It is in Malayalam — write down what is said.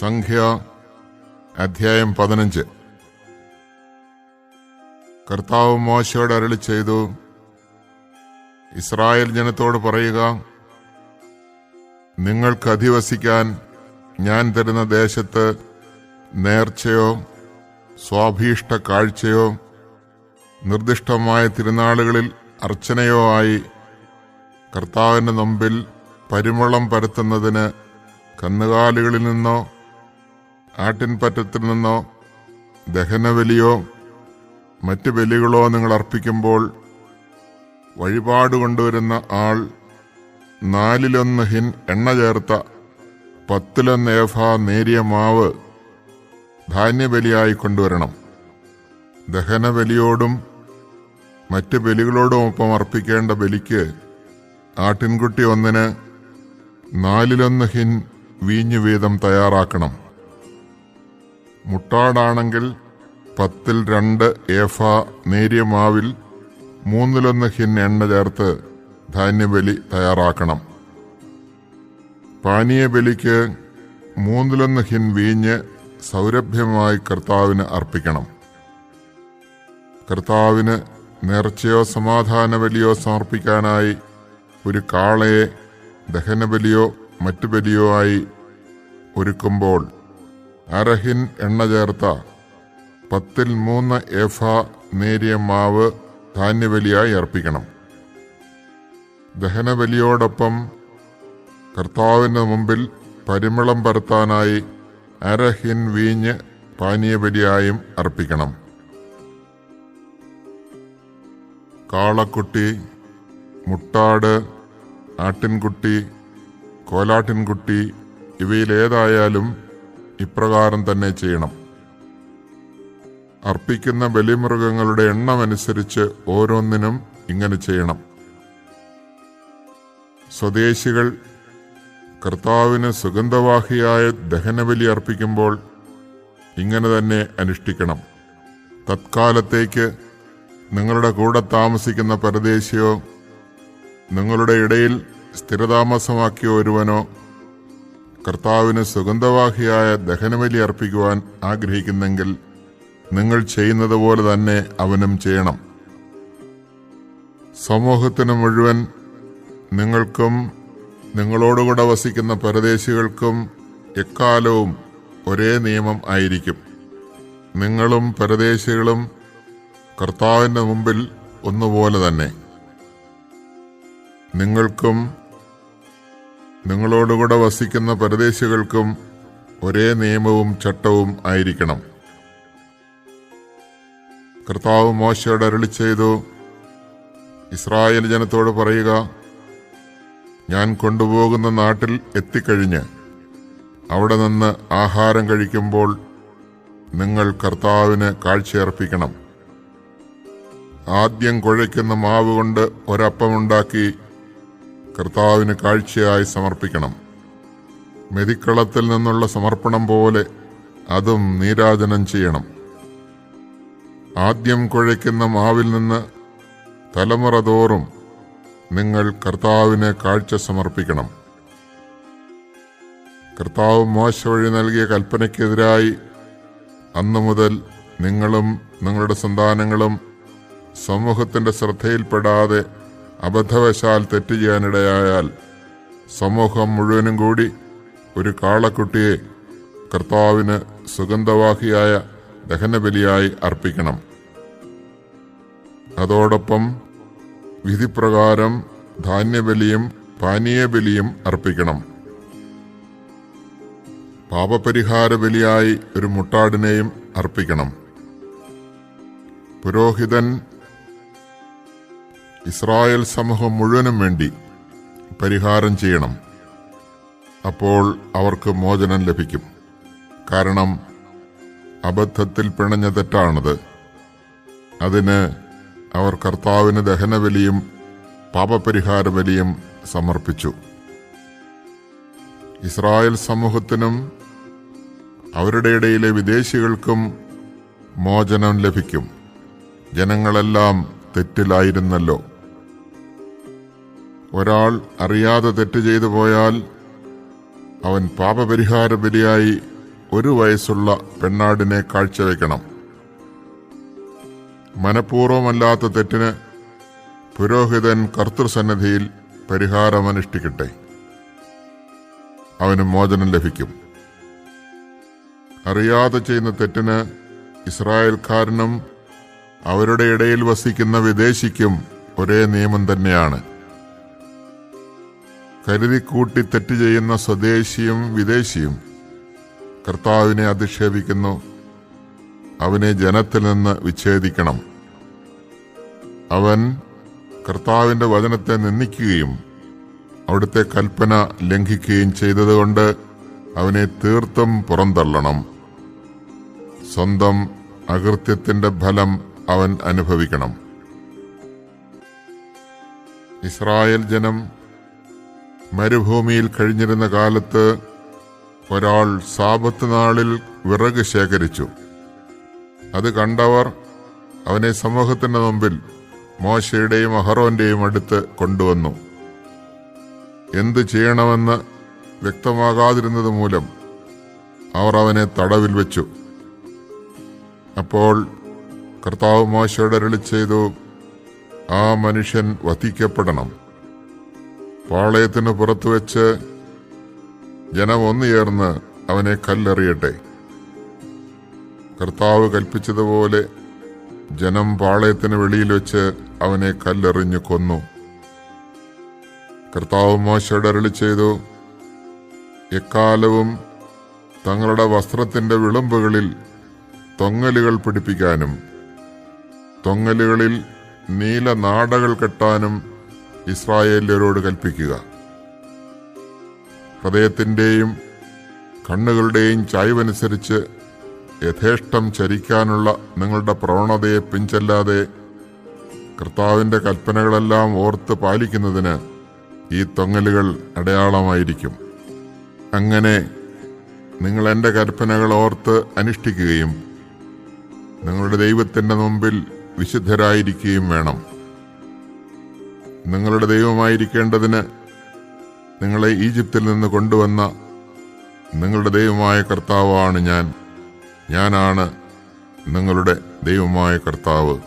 സംഖ്യ അധ്യായം പതിനഞ്ച്. കർത്താവ് മോശയോട് അരളി ചെയ്തു ഇസ്രായേൽ ജനത്തോട് പറയുക നിങ്ങൾക്ക് അധിവസിക്കാൻ ഞാൻ തരുന്ന ദേശത്ത് നേർച്ചയോ സ്വാഭീഷ്ട കാഴ്ചയോ നിർദ്ദിഷ്ടമായ തിരുനാളുകളിൽ അർച്ചനയോ ആയി കർത്താവിന്റെ മുമ്പിൽ പരിമളം പരത്തുന്നതിന് കന്നുകാലികളിൽ നിന്നോ ആട്ടിൻപറ്റത്തിൽ നിന്നോ ദഹനബലിയോ മറ്റ് ബലികളോ നിങ്ങൾ അർപ്പിക്കുമ്പോൾ വഴിപാട് കൊണ്ടുവരുന്ന ആൾ നാലിലൊന്ന് ഹിൻ എണ്ണ ചേർത്ത പത്തിലൊന്ന് ഏഫ നേരിയ മാവ് ധാന്യബലിയായി കൊണ്ടുവരണം. ദഹനബലിയോടും മറ്റ് ബലികളോടുമൊപ്പം അർപ്പിക്കേണ്ട ബലിക്ക് ആട്ടിൻകുട്ടി ഒന്നിന് നാലിലൊന്ന് ഹിൻ വീഞ്ഞു വീതം തയ്യാറാക്കണം. മുട്ടാടാണെങ്കിൽ പത്തിൽ രണ്ട് ഏഫ നേരിയ മാവിൽ മൂന്നിലൊന്ന് ഹിൻ എണ്ണ ചേർത്ത് ധാന്യബലി തയ്യാറാക്കണം. പാനീയ ബലിക്ക് മൂന്നിലൊന്ന് ഹിൻ വീഞ്ഞ് സൗരഭ്യമായി കർത്താവിന് അർപ്പിക്കണം. കർത്താവിന് നേർച്ചയോ സമാധാന ബലിയോ സമർപ്പിക്കാനായി ഒരു കാളയെ ദഹനബലിയോ മറ്റു ബലിയോ ആയി ഒരുക്കുമ്പോൾ അരഹിൻ എണ്ണ ചേർത്ത പത്തിൽ മൂന്ന് എഫ നേരിയ മാവ് ധാന്യബലിയായി അർപ്പിക്കണം. ദഹനബലിയോടൊപ്പം കർത്താവിന് മുമ്പിൽ പരിമളം പരത്താനായി അരഹിൻ വീഞ്ഞ് പാനീയബലിയായും അർപ്പിക്കണം. കാളക്കുട്ടി മുട്ടാട് ആട്ടിൻകുട്ടി കോലാട്ടിൻകുട്ടി ഇവയിലേതായാലും ഇപ്രകാരം തന്നെ ചെയ്യണം. അർപ്പിക്കുന്ന ബലിമൃഗങ്ങളുടെ എണ്ണമനുസരിച്ച് ഓരോന്നിനും ഇങ്ങനെ ചെയ്യണം. സ്വദേശികൾ കർത്താവിന് സുഗന്ധവാഹിയായ ദഹനബലി അർപ്പിക്കുമ്പോൾ ഇങ്ങനെ തന്നെ അനുഷ്ഠിക്കണം. തത്കാലത്തേക്ക് നിങ്ങളുടെ കൂടെ താമസിക്കുന്ന പരദേശിയോ നിങ്ങളുടെ ഇടയിൽ സ്ഥിരതാമസമാക്കിയ ഒരുവനോ കർത്താവിന് സുഗന്ധവാഹിയായ ദഹനബലി അർപ്പിക്കുവാൻ ആഗ്രഹിക്കുന്നെങ്കിൽ നിങ്ങൾ ചെയ്യുന്നത് പോലെ തന്നെ അവനും ചെയ്യണം. സമൂഹത്തിന് മുഴുവൻ നിങ്ങൾക്കും നിങ്ങളോടുകൂടെ വസിക്കുന്ന പരദേശികൾക്കും എക്കാലവും ഒരേ നിയമം ആയിരിക്കും. നിങ്ങളും പരദേശികളും കർത്താവിന്റെ മുമ്പിൽ ഒന്നുപോലെ തന്നെ. നിങ്ങൾക്കും നിങ്ങളോടുകൂടെ വസിക്കുന്ന പരദേശികൾക്കും ഒരേ നിയമവും ചട്ടവും ആയിരിക്കണം. കർത്താവ് മോശയോട് അരളി ചെയ്തു ഇസ്രായേൽ ജനത്തോട് പറയുക ഞാൻ കൊണ്ടുപോകുന്ന നാട്ടിൽ എത്തിക്കഴിഞ്ഞ് അവിടെ നിന്ന് ആഹാരം കഴിക്കുമ്പോൾ നിങ്ങൾ കർത്താവിന് കാഴ്ചയർപ്പിക്കണം. ആദ്യം കുഴയ്ക്കുന്ന മാവ് കൊണ്ട് ഒരപ്പമുണ്ടാക്കി കർത്താവിന് കാഴ്ചയായി സമർപ്പിക്കണം. മെതിക്കളത്തിൽ നിന്നുള്ള സമർപ്പണം പോലെ അതും നീരാജനം ചെയ്യണം. ആദ്യം കുഴയ്ക്കുന്ന മാവിൽ നിന്ന് തലമുറ തോറും നിങ്ങൾ കർത്താവിന് കാഴ്ച സമർപ്പിക്കണം. കർത്താവ് മോശ വഴി നൽകിയ കൽപ്പനയ്ക്കെതിരായി അന്നു മുതൽ നിങ്ങളും നിങ്ങളുടെ സന്താനങ്ങളും സമൂഹത്തിന്റെ ശ്രദ്ധയിൽപ്പെടാതെ അബദ്ധവശാൽ തെറ്റ് ചെയ്യാനിടയായാൽ സമൂഹം മുഴുവനും കൂടി ഒരു കാളക്കുട്ടിയെ കർത്താവിന് സുഗന്ധവാഹിയായ ദഹനബലിയായി അർപ്പിക്കണം. അതോടൊപ്പം വിധിപ്രകാരം ധാന്യബലിയും പാനീയബലിയും അർപ്പിക്കണം. പാപപരിഹാര ബലിയായി ഒരു മുട്ടാടിനെയും അർപ്പിക്കണം. പുരോഹിതൻ ഇസ്രായേൽ സമൂഹം മുഴുവനും വേണ്ടി പരിഹാരം ചെയ്യണം. അപ്പോൾ അവർക്ക് മോചനം ലഭിക്കും. കാരണം അബദ്ധത്തിൽ പിണഞ്ഞ തെറ്റാണത്. അതിന് അവർ കർത്താവിന് ദഹനബലിയും പാപപരിഹാര ബലിയും സമർപ്പിച്ചു. ഇസ്രായേൽ സമൂഹത്തിനും അവരുടെ ഇടയിലെ വിദേശികൾക്കും മോചനം ലഭിക്കും. ജനങ്ങളെല്ലാം തെറ്റിലായിരുന്നല്ലോ. ഒരാൾ അറിയാതെ തെറ്റ് ചെയ്തു പോയാൽ അവൻ പാപപരിഹാര ബലിയായി ഒരു വയസ്സുള്ള പെണ്ണാടിനെ കാഴ്ചവെക്കണം. മനഃപൂർവമല്ലാത്ത തെറ്റിന് പുരോഹിതൻ കർത്തൃസന്നിധിയിൽ പരിഹാരമനുഷ്ഠിക്കട്ടെ. അവന് മോചനം ലഭിക്കും. അറിയാതെ ചെയ്യുന്ന തെറ്റിന് ഇസ്രായേൽക്കാരനും അവരുടെ ഇടയിൽ വസിക്കുന്ന വിദേശിക്കും ഒരേ നിയമം തന്നെയാണ്. കരുതിക്കൂട്ടി തെറ്റ് ചെയ്യുന്ന സ്വദേശിയും വിദേശിയും. കർത്താവിനെ അധിക്ഷേപിക്കുന്നു. അവനെ ജനത്തിൽ നിന്ന് വിച്ഛേദിക്കണം. അവൻ കർത്താവിന്റെ വചനത്തെ നിന്ദിക്കുകയും അവിടുത്തെ കൽപ്പന ലംഘിക്കുകയും ചെയ്തതുകൊണ്ട് അവനെ തീർത്തും പുറന്തള്ളണം. സ്വന്തം അകൃത്യത്തിന്റെ ഫലം അവൻ അനുഭവിക്കണം. ഇസ്രായേൽ ജനം മരുഭൂമിയിൽ കഴിഞ്ഞിരുന്ന കാലത്ത് ഒരാൾ സാപത്ത് നാളിൽ വിറക് ശേഖരിച്ചു. അത് കണ്ടവർ അവനെ സമൂഹത്തിന്റെ മുമ്പിൽ മോശയുടെയും അഹറോന്റെയും അടുത്ത് കൊണ്ടുവന്നു. എന്ത് ചെയ്യണമെന്ന് വ്യക്തമാകാതിരുന്നത് മൂലം അവർ അവനെ തടവിൽ വെച്ചു. അപ്പോൾ കർത്താവ് മോശയുടെ അരുളി ചെയ്തു ആ മനുഷ്യൻ വധിക്കപ്പെടണം. പാളയത്തിന് പുറത്തു വെച്ച് ജനം ഒന്നുചേർന്ന് അവനെ കല്ലെറിയട്ടെ. കർത്താവ് കൽപ്പിച്ചതുപോലെ ജനം പാളയത്തിന് വെളിയിൽ വെച്ച് അവനെ കല്ലെറിഞ്ഞു കൊന്നു. കർത്താവ് മോശയുടെ അരളി ചെയ്തു എക്കാലവും തങ്ങളുടെ വസ്ത്രത്തിന്റെ വിളമ്പുകളിൽ തൊങ്ങലുകൾ പിടിപ്പിക്കാനും തൊങ്ങലുകളിൽ നീല നാടകൾ കെട്ടാനും ഇസ്രായേല്യരോട് കൽപ്പിക്കുക. ഹൃദയത്തിന്റെയും കണ്ണുകളുടെയും ചായ്വനുസരിച്ച് യഥേഷ്ടം ചരിക്കാനുള്ള നിങ്ങളുടെ പ്രവണതയെ പിഞ്ചല്ലാതെ കർത്താവിന്റെ കൽപ്പനകളെല്ലാം ഓർത്ത് പാലിക്കുന്നതിന് ഈ തൊങ്ങലുകൾ അടയാളമായിരിക്കും. അങ്ങനെ നിങ്ങൾ എന്റെ കൽപ്പനകൾ ഓർത്ത് അനുഷ്ഠിക്കുകയും നിങ്ങളുടെ ദൈവത്തിന്റെ മുമ്പിൽ വിശുദ്ധരായിരിക്കുകയും വേണം. നിങ്ങളുടെ ദൈവമായിരിക്കേണ്ടതിന് നിങ്ങളെ ഈജിപ്തിൽ നിന്ന് കൊണ്ടുവന്ന നിങ്ങളുടെ ദൈവമായ കർത്താവാണ് ഞാൻ. ഞാനാണ് നിങ്ങളുടെ ദൈവമായ കർത്താവ്.